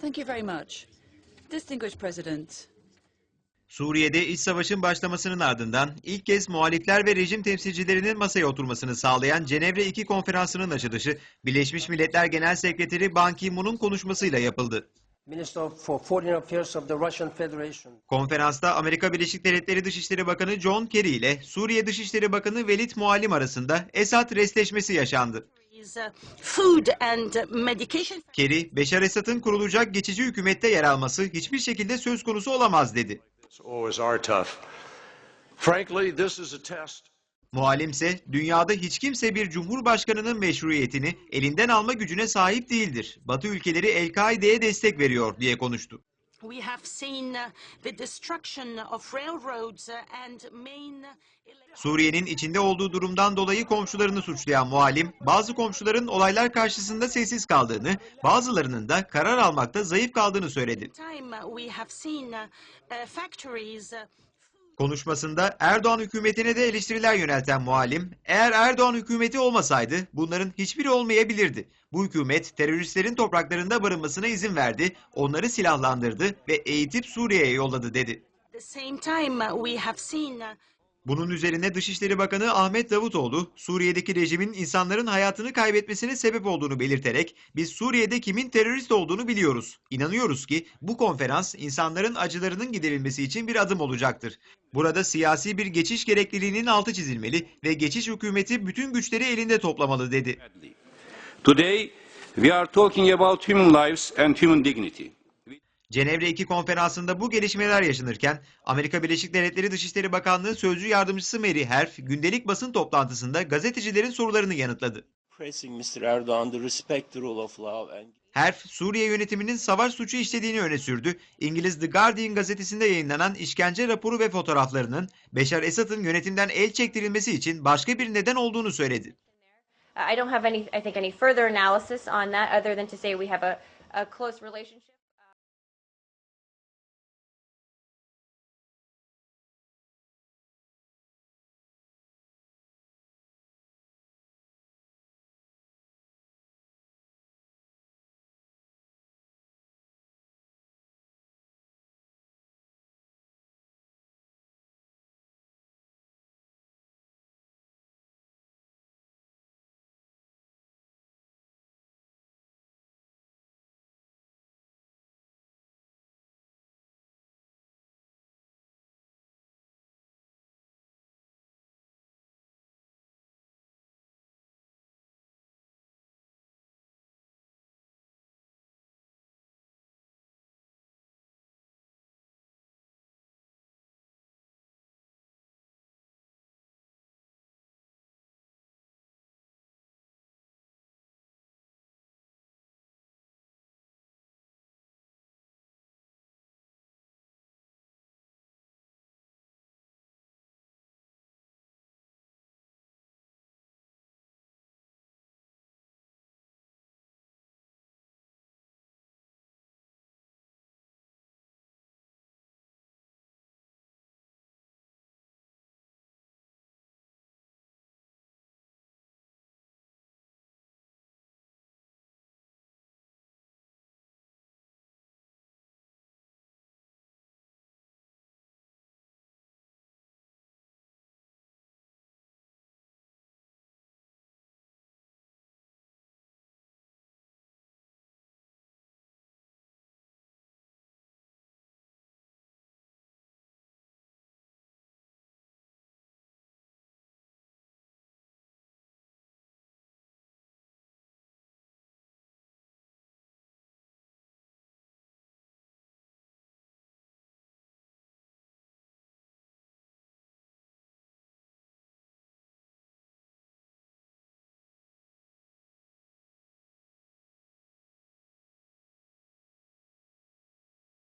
Thank you very much. Distinguished President, Suriye'de iç savaşın başlamasının ardından ilk kez muhalifler ve rejim temsilcilerinin masaya oturmasını sağlayan Cenevre 2 konferansının açılışı Birleşmiş Milletler Genel Sekreteri Ban Ki-moon'un konuşmasıyla yapıldı. Minister for Foreign Affairs of the Russian Federation. Konferansta Amerika Birleşik Devletleri Dışişleri Bakanı John Kerry ile Suriye Dışişleri Bakanı Velid Muallim arasında Esad restleşmesi yaşandı. İs uh, food and uh, medication. Kerry, Beşar Esad'ın kurulacak geçici hükümette yer alması hiçbir şekilde söz konusu olamaz dedi. always are tough. Frankly, this is a test. Muallim ise dünyada hiç kimse bir cumhurbaşkanının meşruiyetini elinden alma gücüne sahip değildir. Batı ülkeleri El-Kaide'ye destek veriyor diye konuştu. We have seen uh, the destruction of railroads uh, and main. Suriye'nin içinde olduğu durumdan dolayı komşularını suçlayan muallim, bazı komşuların olaylar karşısında sessiz kaldığını, bazılarının da karar almakta zayıf kaldığını söyledi. Uh, Konuşmasında Erdoğan hükümetine de eleştiriler yönelten muallim, eğer Erdoğan hükümeti olmasaydı bunların hiçbiri olmayabilirdi. Bu hükümet teröristlerin topraklarında barınmasına izin verdi, onları silahlandırdı ve eğitip Suriye'ye yolladı dedi. Uh, uh, Bunun üzerine Dışişleri Bakanı Ahmet Davutoğlu, Suriye'deki rejimin insanların hayatını kaybetmesine sebep olduğunu belirterek, biz Suriye'de kimin terörist olduğunu biliyoruz. İnanıyoruz ki bu konferans insanların acılarının giderilmesi için bir adım olacaktır. Burada siyasi bir geçiş gerekliliğinin altı çizilmeli ve geçiş hükümeti bütün güçleri elinde toplamalı dedi. Today, we are talking about human lives and human dignity. Cenevre 2 konferansında bu gelişmeler yaşanırken Amerika Birleşik Devletleri Dışişleri Bakanlığı Sözcü Yardımcısı Mary Herf gündelik basın toplantısında gazetecilerin sorularını yanıtladı. Herf, Suriye yönetiminin savaş suçu işlediğini öne sürdü. İngiliz The Guardian gazetesinde yayınlanan işkence raporu ve fotoğraflarının Beşar Esad'ın yönetimden el çektirilmesi için başka bir neden olduğunu söyledi. I don't have any, I think, any further analysis on that other than to say we have a, a close relationship.